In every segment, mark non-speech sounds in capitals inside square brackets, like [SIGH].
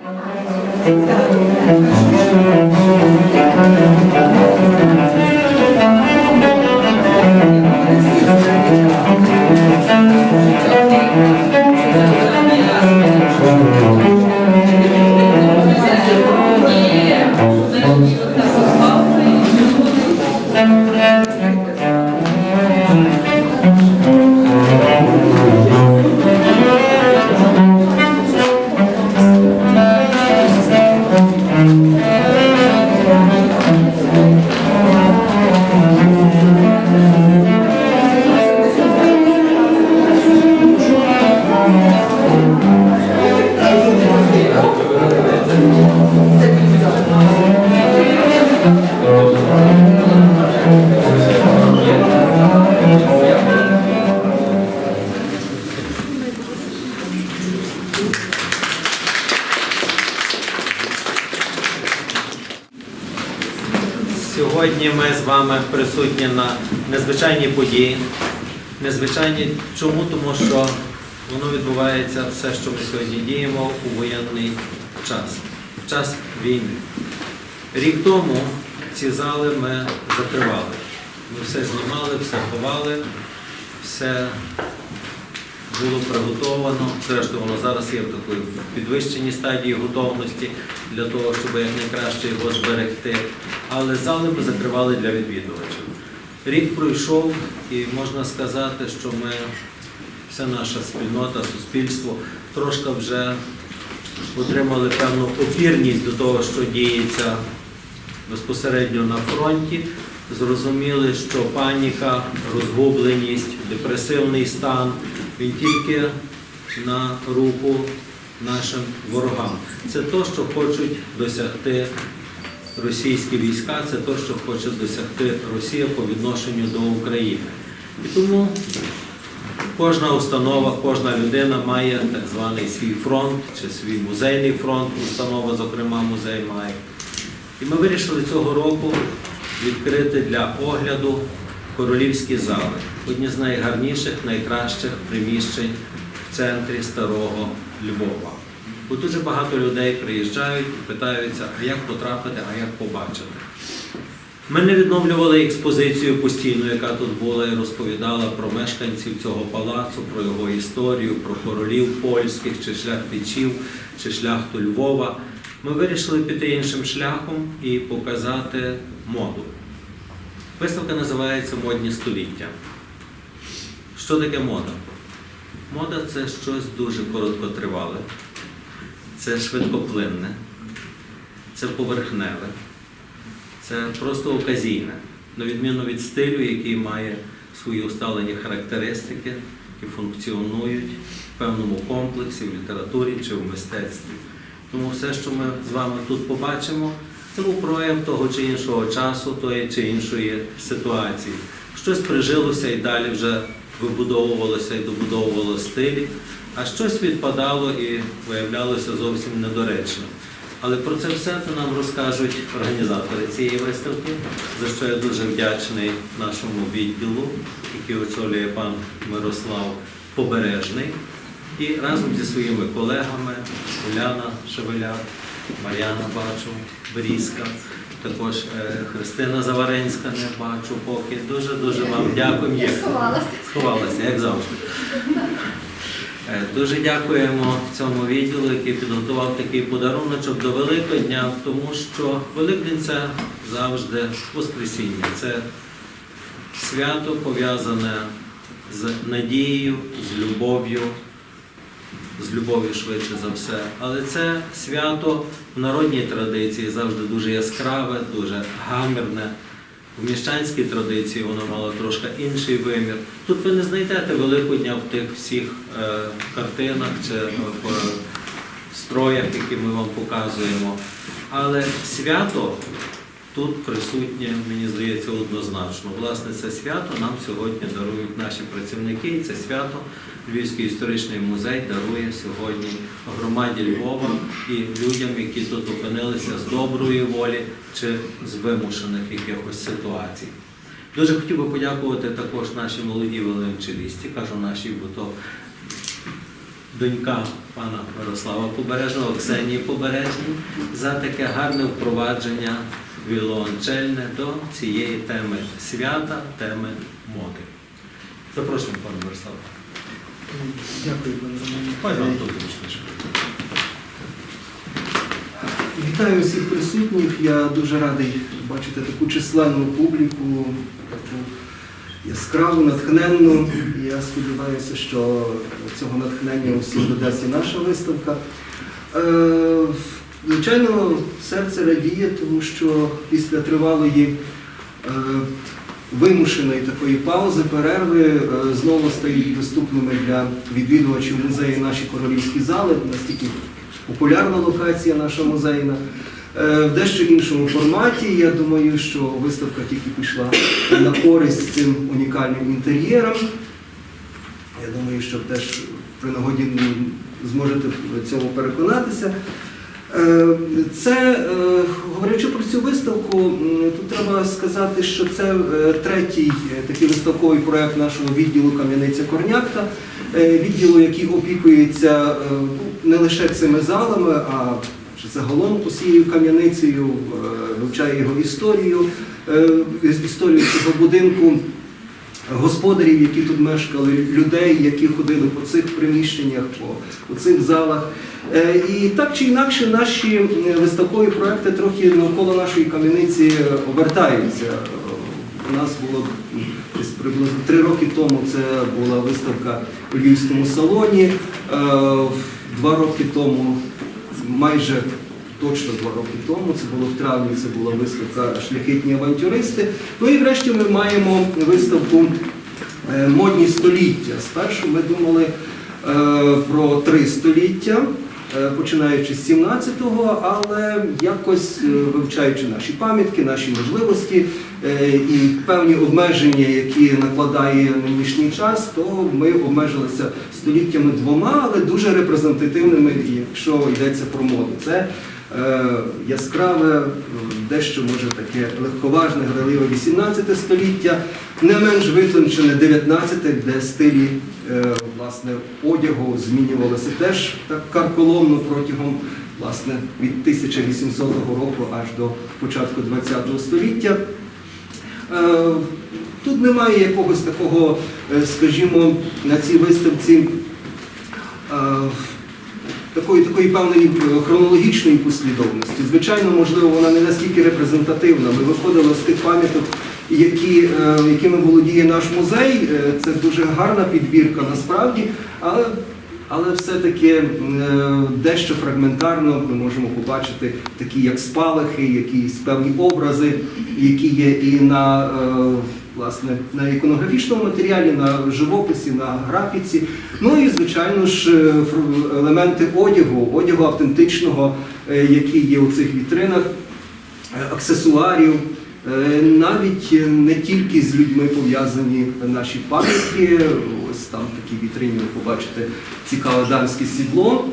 Сьогодні ми присутні на незвичайні події. Незвичайні чому? Тому що воно відбувається все, що ми сьогодні діємо у воєнний час, в час війни. Рік тому ці зали ми закривали. Ми все знімали, все ховали, все було приготовано. Зрештою, воно зараз є в такій підвищеній стадії готовності для того, щоб якнайкраще його зберегти. Але зали ми закривали для відвідувачів. Рік пройшов, і можна сказати, що ми, вся наша спільнота, суспільство, трошки вже отримали певну опірність до того, що діється безпосередньо на фронті. Зрозуміли, що паніка, розгубленість, депресивний стан він тільки на руку нашим ворогам. Це те, що хочуть досягти російські війська, це те, що хоче досягти Росія по відношенню до України. І тому кожна установа, кожна людина має так званий свій фронт чи свій музейний фронт, установа, зокрема, музей має. І ми вирішили цього року відкрити для огляду королівські зали. Одні з найгарніших, найкращих приміщень в центрі старого Львова. Бо дуже багато людей приїжджають і питаються, а як потрапити, а як побачити. Ми не відновлювали експозицію постійно, яка тут була і розповідала про мешканців цього палацу, про його історію, про королів польських, чи шляхтичів, чи шляхту Львова. Ми вирішили піти іншим шляхом і показати моду. Виставка називається Модні століття. Що таке мода? Мода це щось дуже короткотривале, це швидкоплинне, це поверхневе, це просто оказійне, на відміну від стилю, який має свої усталені характеристики і функціонують в певному комплексі, в літературі чи в мистецтві. Тому все, що ми з вами тут побачимо, це був прояв того чи іншого часу, тої чи іншої ситуації. Щось прижилося і далі вже вибудовувалося і добудовувало стилі, а щось відпадало і виявлялося зовсім недоречним. Але про це все то нам розкажуть організатори цієї виставки, за що я дуже вдячний нашому відділу, який очолює пан Мирослав Побережний. І разом зі своїми колегами Уляна Шевеляк, Мар'яна бачу, Берізка, також е, Христина Заваренська не бачу поки. Дуже-дуже вам дякую. Є. Сховалася. Сховалася, як завжди. Е, Дуже дякуємо цьому відділу, який підготував такий подаруночок до Великодня, тому що Великдень це завжди Воскресіння. Це свято пов'язане з надією, з любов'ю, з любов'ю швидше за все. Але це свято в народній традиції завжди дуже яскраве, дуже гамірне. В міщанській традиції воно мало трошки інший вимір. Тут ви не знайдете Великодня в тих всіх е, картинах чи е, в е, строях, які ми вам показуємо. Але свято тут присутнє, мені здається, однозначно. Власне, це свято нам сьогодні дарують наші працівники, і це свято Львівський історичний музей дарує сьогодні громаді Львова і людям, які тут опинилися з доброї волі чи з вимушених якихось ситуацій. Дуже хотів би подякувати також нашій молодій величелісті, кажу нашій, бо то донька пана Мирослава Побережного, Ксенії Побережній, за таке гарне впровадження віолончельне до цієї теми свята, теми моди. Запрошуємо, пане Мирославе. Дякую, пане Романе. Вітаю всіх присутніх. Я дуже радий бачити таку численну публіку, таку яскраву, натхненну. І Я сподіваюся, що цього натхнення усім додасть і наша виставка. Звичайно, серце радіє, тому що після тривалої е, вимушеної такої паузи, перерви е, знову стають доступними для відвідувачів музею наші королівські зали, настільки популярна локація наша музейна. Е, В дещо іншому форматі. Я думаю, що виставка тільки пішла на користь цим унікальним інтер'єрам. Я думаю, що теж при нагоді зможете в цьому переконатися. Е, Це, е, говорячи про цю виставку, тут треба сказати, що це е, третій такий виставковий проект нашого відділу Кам'яниця Корнякта, відділу, який опікується не лише цими залами, а загалом усією кам'яницею, вивчає його історію, історію цього будинку господарів, які тут мешкали, людей, які ходили по цих приміщеннях, по, цих залах. Е, І так чи інакше наші е, виставкові проекти трохи навколо нашої кам'яниці обертаються. Е, У нас було десь приблизно три роки тому це була виставка у Львівському салоні. Е, Два роки тому, майже точно два роки тому, це було в травні, це була виставка Шляхетні авантюристи. Ну і врешті ми маємо виставку е, Модні століття. Спершу ми думали е, про три століття, е, починаючи з 17-го, але якось вивчаючи наші пам'ятки, наші можливості і певні обмеження, які накладає нинішній час, то ми обмежилися століттями двома, але дуже репрезентативними, якщо йдеться про моду. Яскраве, дещо може таке легковажне, граливе 18 століття, не менш витончене 19, де стилі е, власне, одягу змінювалися теж так карколомно протягом власне, від 1800 року аж до початку 20 століття. Е, Тут немає якогось такого, е, скажімо, на цій виставці е, такої, такої певної е, хронологічної послідовності. Звичайно, можливо, вона не настільки репрезентативна. Ми виходили з тих пам'яток, які, е, якими володіє наш музей. Е, Це дуже гарна підбірка насправді, але, але все-таки дещо фрагментарно ми можемо побачити такі як спалахи, якісь певні образи, які є і на. Власне, на іконографічному матеріалі, на живописі, на графіці. Ну і, звичайно ж, е, елементи одягу, одягу автентичного, е, який є у цих вітринах, е, аксесуарів. Навіть не тільки з людьми пов'язані наші пам'ятки. Ось там в такій вітрині ви побачите цікаве дамське сідло.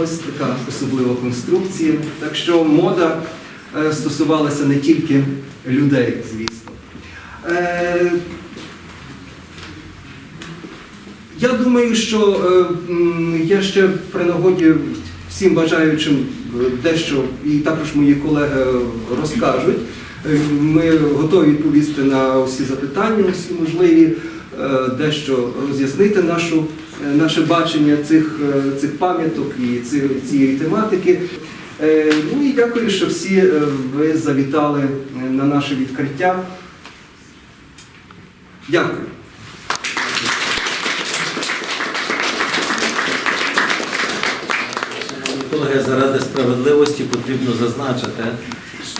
Ось така особлива конструкція. Так що мода стосувалася не тільки людей, звісно. Е, Я думаю, що е, я ще при нагоді всім бажаючим е, дещо, і також мої колеги розкажуть. Е, Ми готові відповісти на усі запитання, усі можливі, дещо роз'яснити нашу, наше бачення цих, цих пам'яток і цієї тематики. Ну і дякую, що всі ви завітали на наше відкриття. Дякую. Колеги, заради справедливості потрібно зазначити,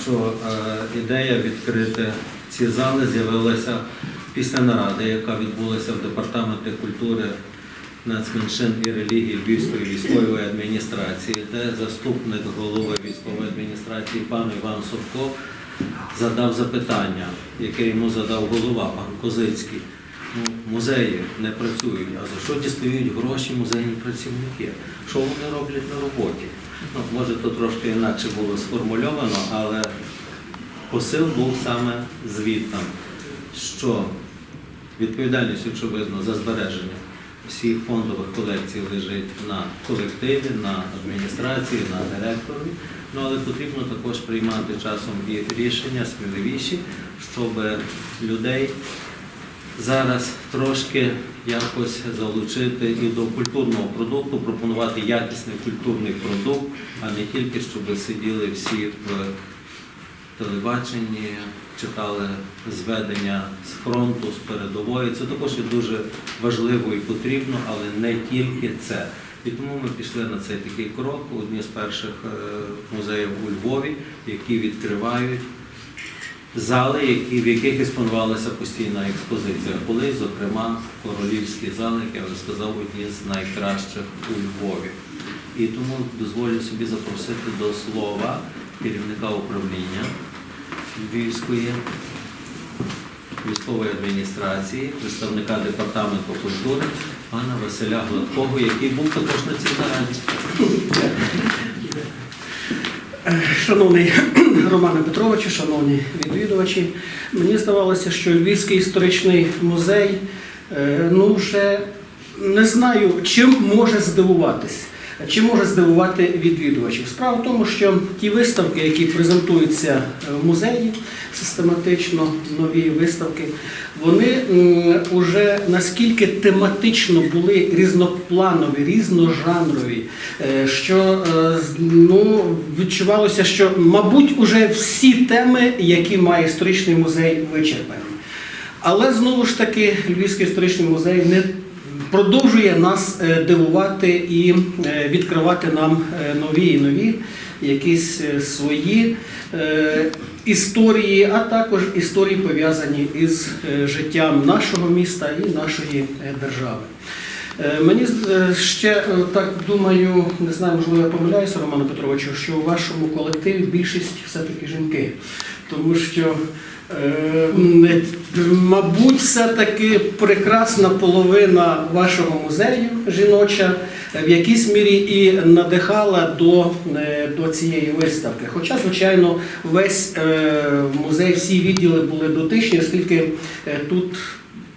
що е, ідея відкрити ці зали з'явилася після наради, яка відбулася в департаменті культури, нацменшин і релігії Львівської військової адміністрації, де заступник голови військової адміністрації пан Іван Совко задав запитання, яке йому задав голова пан Козицький. Музеї не працюють, а за що дістають гроші музейні працівники? Що вони роблять на роботі? Ну, може, то трошки інакше було сформульовано, але посил був саме звітом, що відповідальність, очевидно, за збереження всіх фондових колекцій лежить на колективі, на адміністрації, на директорі. Ну, але потрібно також приймати часом і рішення сміливіші, щоб людей зараз трошки якось залучити і до культурного продукту, пропонувати якісний культурний продукт, а не тільки щоб сиділи всі в телебаченні, читали зведення з фронту, з передової. Це також є дуже важливо і потрібно, але не тільки це. І тому ми пішли на цей такий крок. Одні з перших е, музеїв у Львові, які відкривають зали, які, в яких експонувалася постійна експозиція. Були, зокрема, королівські зали, як я вже сказав, одні з найкращих у Львові. І тому дозволю собі запросити до слова керівника управління Львівської військової адміністрації, представника департаменту культури пана Василя Гладкого, який був також на цій нараді. Шановний [CLEARS THROAT] Романе Петровичу, шановні відвідувачі, мені здавалося, що Львівський історичний музей е, ну вже не знаю, чим може здивуватись. Чим може здивувати відвідувачів? Справа в тому, що ті виставки, які презентуються в музеї систематично, нові виставки, вони вже наскільки тематично були різнопланові, різножанрові, е, що е, ну, відчувалося, що, мабуть, уже всі теми, які має історичний музей, вичерпані. Але знову ж таки Львівський історичний музей не продовжує нас е, дивувати і відкривати нам нові і нові якісь свої історії, а також історії пов'язані із е, життям нашого міста і нашої е, держави. Е, Мені ще так думаю, не знаю, можливо, я помиляюся, Роману Петровичу, що у вашому колективі більшість все-таки жінки. Тому що, е, мабуть, все-таки прекрасна половина вашого музею жіноча в якійсь мірі і надихала до, е, до цієї виставки. Хоча, звичайно, весь е, музей, всі відділи були дотичні, оскільки тут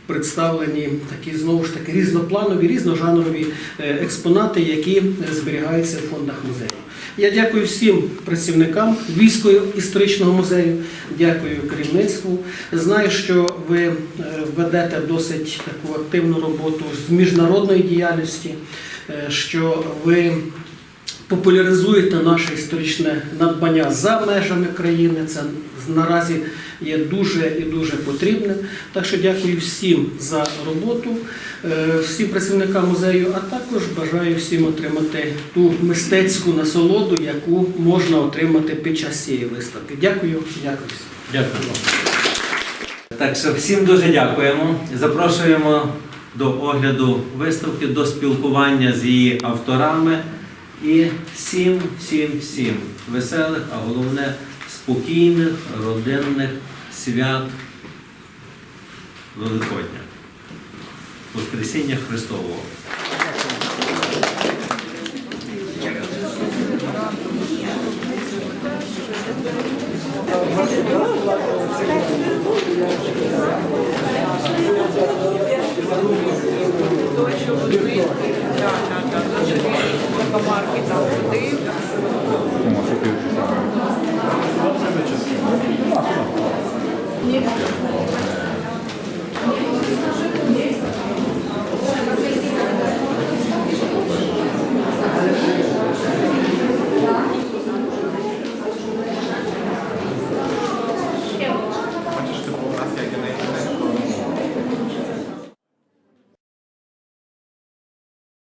представлені такі знову ж таки різнопланові, різножанрові експонати, які зберігаються в фондах музею. Я дякую всім працівникам військового історичного музею, дякую керівництву. Знаю, що ви е, ведете досить таку активну роботу з міжнародної діяльності, е, що ви популяризуєте наше історичне надбання за межами країни. Це наразі є дуже і дуже потрібним. Так що дякую всім за роботу, е, всім працівникам музею, а також бажаю всім отримати ту мистецьку насолоду, яку можна отримати під час цієї виставки. Дякую, дякую. Дякую. Так що всім дуже дякуємо. Запрошуємо до огляду виставки, до спілкування з її авторами. І всім, всім, всім веселих, а головне спокійних, родинних свят Великодня. Воскресіння Христового. Комарки там ходив.